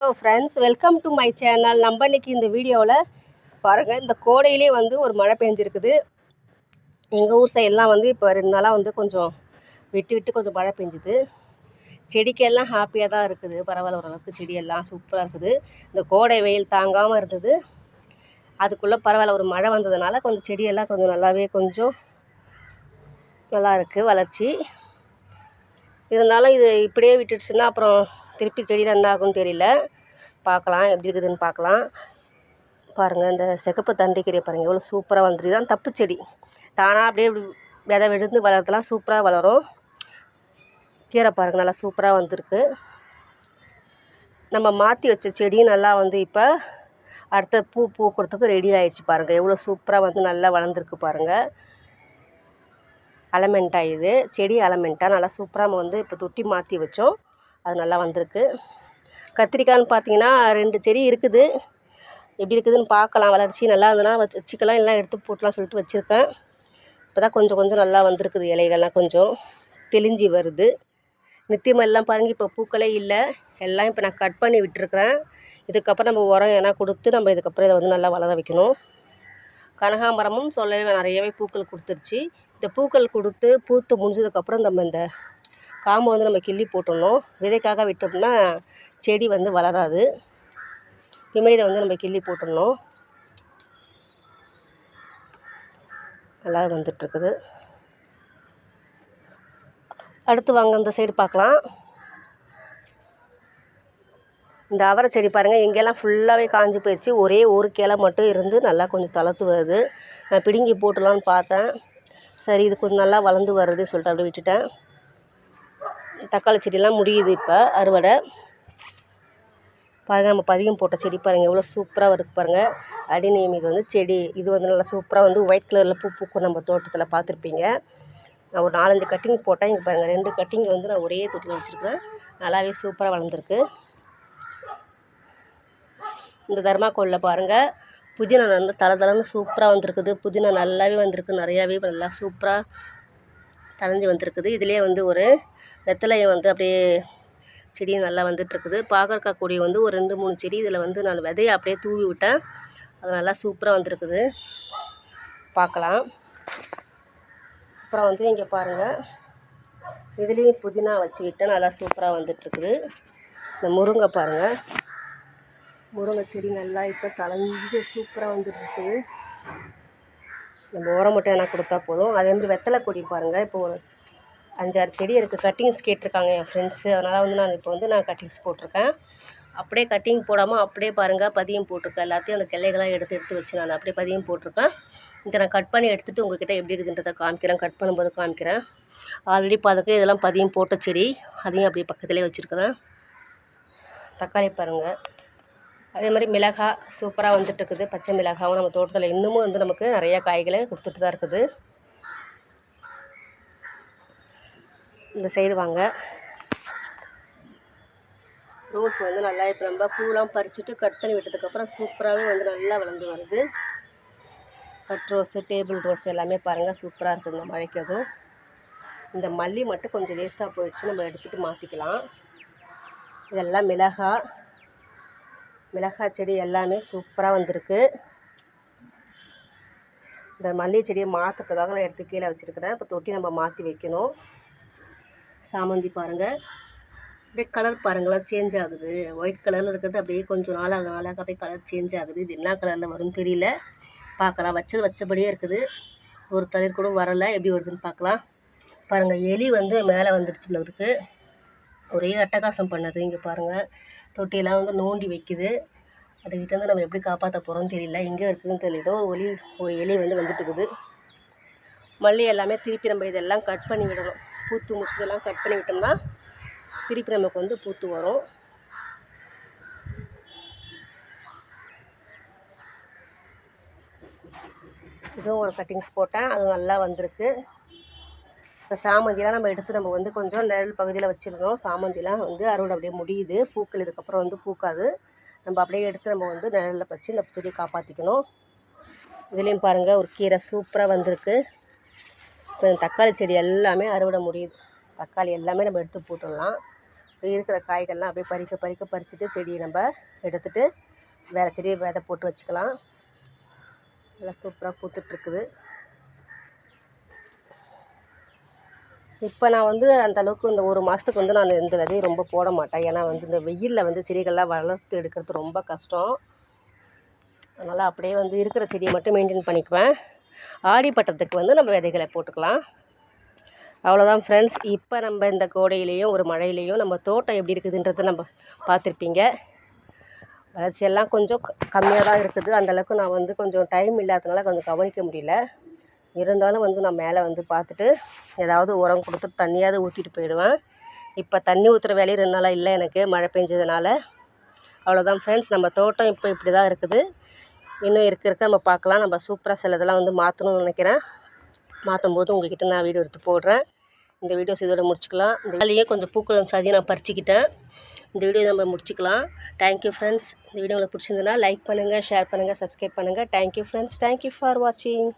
Hello friends welcome to my channel நம்ம இன்றைக்கி இந்த வீடியோவில் பாருங்கள் இந்த கோடையிலே வந்து ஒரு மழை பெஞ்சிருக்குது. எங்கள் ஊர் சைடெலாம் வந்து இப்போ ரெண்டு நாளாக வந்து கொஞ்சம் விட்டு விட்டு கொஞ்சம் மழை பெஞ்சுது. செடிக்கெல்லாம் ஹாப்பியாக தான் இருக்குது. பரவாயில்ல ஓரளவுக்கு செடியெல்லாம் சூப்பராக இருக்குது. இந்த கோடை வெயில் தாங்காமல் இருந்தது. அதுக்குள்ளே பரவாயில்ல ஒரு மழை வந்ததுனால கொஞ்சம் செடியெல்லாம் கொஞ்சம் நல்லாவே கொஞ்சம் நல்லா இருக்குது வளர்ச்சி. இருந்தாலும் இது இப்படியே விட்டுடுச்சுன்னா அப்புறம் திருப்பி செடியில் என்ன ஆகும்னு தெரியல. பார்க்கலாம் எப்படி இருக்குதுன்னு பார்க்கலாம். பாருங்கள் இந்த சிகப்பு தண்டிக்கீரை பாருங்கள் எவ்வளோ சூப்பராக வந்துருக்கு. இதான் தப்பு செடி. தானாக அப்படியே விதை விழுந்து வளர்றதெல்லாம் சூப்பராக வளரும். கீரை பாருங்கள் நல்லா சூப்பராக வந்திருக்கு. நம்ம மாற்றி வச்ச செடியும் நல்லா வந்து இப்போ அடுத்த பூ பூக்கிறதுக்கு ரெடி ஆயிடுச்சு பாருங்கள் எவ்வளோ சூப்பராக வந்து நல்லா வளர்ந்துருக்கு பாருங்கள் அலமெண்ட்டாக இது. செடி அலமெண்ட்டாக நல்லா சூப்பராக நம்ம வந்து இப்போ தொட்டி மாற்றி வச்சோம். அது நல்லா வந்திருக்கு. கத்திரிக்காய்னு பார்த்தீங்கன்னா ரெண்டு செடி இருக்குது. எப்படி இருக்குதுன்னு பார்க்கலாம் வளர்ச்சி நல்லா இருந்ததுன்னா வச்சு வச்சுக்கலாம். எல்லாம் எடுத்து போட்டலாம் சொல்லிட்டு வச்சுருக்கேன். இப்போ தான் கொஞ்சம் கொஞ்சம் நல்லா வந்திருக்குது இலைகள்லாம் கொஞ்சம். தெளிஞ்சி வருது. நித்தியமெல்லாம் பாருங்கள் இப்போ பூக்களே இல்லை. எல்லாம் இப்போ நான் கட் பண்ணி விட்டுருக்குறேன். இதுக்கப்புறம் நம்ம உரம் எதனா கொடுத்து நம்ம இதுக்கப்புறம் இதை வந்து நல்லா வளர வைக்கணும். கனகாம்பரமும் சொல்லவே நிறையவே பூக்கள் கொடுத்துருச்சு. இந்த பூக்கள் கொடுத்து பூத்து முடிஞ்சதுக்கப்புறம் நம்ம இந்த காம்பை வந்து நம்ம கிள்ளி போட்டுடணும். விதைக்காக விட்டோம்னா செடி வந்து வளராது. இனிமேல் இதை வந்து நம்ம கிள்ளி போட்டுடணும். நல்லா வந்துட்டுருக்குது. அடுத்து வாங்க இந்த சைடு பார்க்கலாம். இந்த அவரை செடி பாருங்கள் எங்கெல்லாம் ஃபுல்லாகவே காஞ்சி போயிடுச்சு ஒரே ஒரு கிளை மட்டும் இருந்து நல்லா கொஞ்சம் தளர்த்து வருது நான் பிடுங்கி போட்டுடலான்னு பார்த்தேன். சரி இது கொஞ்சம் நல்லா வளர்ந்து வருது சொல்லிட்டு அப்படியே விட்டுட்டேன். தக்காளி செடியெல்லாம் முடியுது இப்போ அறுவடை. பாருங்கள் நம்ம பதியம் போட்ட செடி பாருங்கள் எவ்வளோ சூப்பராக இருக்குது பாருங்கள் அடிநேம் இது வந்து செடி. இது வந்து நல்லா சூப்பராக வந்து ஒயிட் கலரில் பூ பூக்கும் நம்ம தோட்டத்தில் பார்த்துருப்பீங்க. நான் ஒரு நாலஞ்சு கட்டிங் போட்டேன். இங்கே பாருங்கள் ரெண்டு கட்டிங் வந்து நான் ஒரே தொட்டியில் வச்சுருக்கேன் நல்லாவே சூப்பராக வளர்ந்துருக்கு. இந்த தர்மாக்கோலில் பாருங்கள் புதினா நல்லா தலை தலைன்னு சூப்பராக வந்திருக்குது. புதினா நல்லாவே வந்திருக்கு. நிறையாவே நல்லா சூப்பராக தளஞ்சு வந்திருக்குது. இதுலேயே வந்து ஒரு வெத்தலையை வந்து அப்படியே செடி நல்லா வந்துட்டுருக்குது. பாகற்காய் கொடி வந்து ஒரு ரெண்டு மூணு செடி இதில் வந்து நான் விதையை அப்படியே தூவி விட்டேன். அது நல்லா சூப்பராக வந்திருக்குது. பார்க்கலாம். அப்புறம் வந்து இங்கே பாருங்கள் இதுலேயும் புதினா வச்சு விட்டேன் நல்லா சூப்பராக வந்துட்டுருக்குது. இந்த முருங்கை பாருங்கள் முருங்கை செடி நல்லா இப்போ தளைஞ்சு சூப்பராக வந்துட்டுருக்குது நம்ம உரம் மட்டும் எதனா கொடுத்தா போதும். அதே மாதிரி வெத்தலை கொடி பாருங்கள் இப்போ ஒரு அஞ்சாறு செடி இருக்குது கட்டிங்ஸ் கேட்டிருக்காங்க என் ஃப்ரெண்ட்ஸு அதனால் வந்து நான் இப்போ வந்து நான் கட்டிங்ஸ் போட்டிருக்கேன். அப்படியே கட்டிங் போடாமல் அப்படியே பாருங்கள் பதியம் போட்டிருக்கேன். எல்லாத்தையும் அந்த கிளைகளாக எடுத்து எடுத்து வச்சு நான் அப்படியே பதியம் போட்டிருக்கேன். இதை நான் கட் பண்ணி எடுத்துகிட்டு உங்ககிட்ட எப்படி இருக்குதுன்றதை காமிக்கிறேன். கட் பண்ணும்போது காமிக்கிறேன். ஆல்ரெடி பார்த்துக்க இதெல்லாம் பதியம் போட்ட செடி. அதையும் அப்படியே பக்கத்துலேயே வச்சுருக்கிறேன். தக்காளி பாருங்கள் அதே மாதிரி மிளகாய் சூப்பராக வந்துட்டு இருக்குது பச்சை மிளகாவும் நம்ம தோட்டத்தில் இன்னமும் வந்து நமக்கு நிறையா காய்களை கொடுத்துட்டு தான் இருக்குது. இந்த சைடு வாங்க. ரோஸ் வந்து நல்லா இப்போ நம்ம பூலாம் பறிச்சுட்டு கட் பண்ணி விட்டதுக்கப்புறம் சூப்பராகவே வந்து நல்லா வளர்ந்து வருது. கட் ரோஸு டேபிள் ரோஸ் எல்லாமே பாருங்கள் சூப்பராக இருக்குது. இந்த மழைக்கு அதுவும். இந்த மல்லி மட்டும் கொஞ்சம் வேஸ்ட்டாக போயிடுச்சு. நம்ம எடுத்துகிட்டு மாற்றிக்கலாம் இதெல்லாம் மிளகாய் மிளகாய் செடி எல்லாமே சூப்பராக வந்திருக்கு. இந்த மல்லிகை செடியை மாற்றுறதுக்காக நான் எடுத்து கீழே வச்சுருக்கிறேன். இப்போ தொட்டி நம்ம மாற்றி வைக்கணும். சாமந்தி பாருங்கள் அப்படியே கலர் பாருங்களேன் சேஞ்ச் ஆகுது. ஒயிட் கலரில் இருக்கிறது அப்படியே கொஞ்சம் நாளாக நாளாக அப்படியே கலர் சேஞ்ச் ஆகுது. இது என்ன கலரில் வரும்னு தெரியல. பார்க்கலாம். வச்சது வச்சபடியே இருக்குது. ஒரு தளிர் கூட வரலை. எப்படி வருதுன்னு பார்க்கலாம். பாருங்கள் எலி வந்து மேலே வந்துடுச்சு இருக்குது ஒரே அட்டகாசம் பண்ணுது. இங்கே பாருங்கள் தொட்டியெல்லாம் வந்து நோண்டி வைக்குது. அதுக்கிட்டேருந்து நம்ம எப்படி காப்பாற்ற போகிறோம்னு தெரியல. எங்கே இருக்குதுன்னு தெரியல. ஏதோ ஒரு ஒலி ஒரு எலி வந்து வந்துட்டு இருக்குது மல்லி எல்லாமே திருப்பி நம்ம இதெல்லாம் கட் பண்ணி விடணும். பூத்து முடிச்சதெல்லாம் கட் பண்ணி விட்டோம்னா திருப்பி நமக்கு வந்து பூத்து வரும். இதுவும் ஒரு கட்டிங்ஸ் போட்டேன். அது நல்லா வந்திருக்கு. இந்த சாமந்திலாம் நம்ம எடுத்து நம்ம வந்து கொஞ்சம் நிழல் பகுதியில் வச்சுருந்தோம். சாமந்திலாம் வந்து அறுவடை அப்படியே முடியுது. பூக்கள் இதுக்கப்புறம் வந்து பூக்காது. நம்ம அப்படியே எடுத்து நம்ம வந்து நிழலில் வச்சு இந்த செடியை காப்பாற்றிக்கணும் இதுலேயும் பாருங்கள் ஒரு கீரை சூப்பராக வந்திருக்கு. இப்போ தக்காளி செடி எல்லாமே அறுவடை முடியுது. தக்காளி எல்லாமே நம்ம எடுத்து போட்டுடலாம். இருக்கிற காய்கள்லாம் அப்படியே பறிக்க பறிக்க பறிச்சுட்டு செடியை நம்ம எடுத்துகிட்டு வேறு செடியை விதை போட்டு வச்சுக்கலாம். நல்லா சூப்பராக பூத்துட்ருக்குது இப்போ நான் வந்து அந்தளவுக்கு இந்த ஒரு மாதத்துக்கு வந்து நான் இந்த விதையை ரொம்ப போட மாட்டேன். ஏன்னா வந்து இந்த வெயிலில் வந்து செடிகள்லாம் வளர்த்து எடுக்கிறது ரொம்ப கஷ்டம். அதனால் அப்படியே வந்து இருக்கிற செடியை மட்டும் மெயின்டைன் பண்ணிக்குவேன். ஆடி பட்டத்துக்கு வந்து நம்ம விதைகளை போட்டுக்கலாம். அவ்வளோதான் ஃப்ரெண்ட்ஸ் இப்போ நம்ம இந்த கோடையிலையும் ஒரு மழையிலையும் நம்ம தோட்டம் எப்படி இருக்குதுன்றதை நம்ம பார்த்துருப்பீங்க. வளர்ச்சியெல்லாம் கொஞ்சம் கம்மியாக தான் இருக்குது. அந்தளவுக்கு நான் வந்து கொஞ்சம் டைம் இல்லாததுனால கொஞ்சம் கவனிக்க முடியல. இருந்தாலும் வந்து நான் மேலே வந்து பார்த்துட்டு ஏதாவது உரம் கொடுத்துட்டு தண்ணியாவது ஊற்றிட்டு போயிடுவேன். இப்போ தண்ணி ஊற்றுற வேலையும் ரெண்டு நாளாக இல்லை எனக்கு மழை பெஞ்சதுனால. அவ்வளோதான் ஃப்ரெண்ட்ஸ் நம்ம தோட்டம் இப்போ இப்படி தான் இருக்குது. இன்னும் இருக்க இருக்க நம்ம பார்க்கலாம். நம்ம சூப்பராக சிலதெல்லாம் வந்து மாற்றணும்னு நினைக்கிறேன். மாற்றும் போது உங்கள்கிட்ட நான் வீடியோ எடுத்து போடுறேன். இந்த வீடியோஸ் இதோட முடிச்சுக்கலாம். இந்த வேலையே கொஞ்சம் பூக்கள் வந்து அதையும் நான் பறிச்சுக்கிட்டேன். இந்த வீடியோ நம்ம முடிச்சுக்கலாம். தேங்க்யூ ஃப்ரெண்ட்ஸ் இந்த வீடியோ உங்களுக்கு பிடிச்சிருந்ததுன்னா லைக் பண்ணுங்கள் ஷேர் பண்ணுங்கள் சப்ஸ்கிரைப் பண்ணுங்கள் தேங்க்யூ ஃப்ரெண்ட்ஸ் தேங்க்யூ ஃபார் வாட்சிங்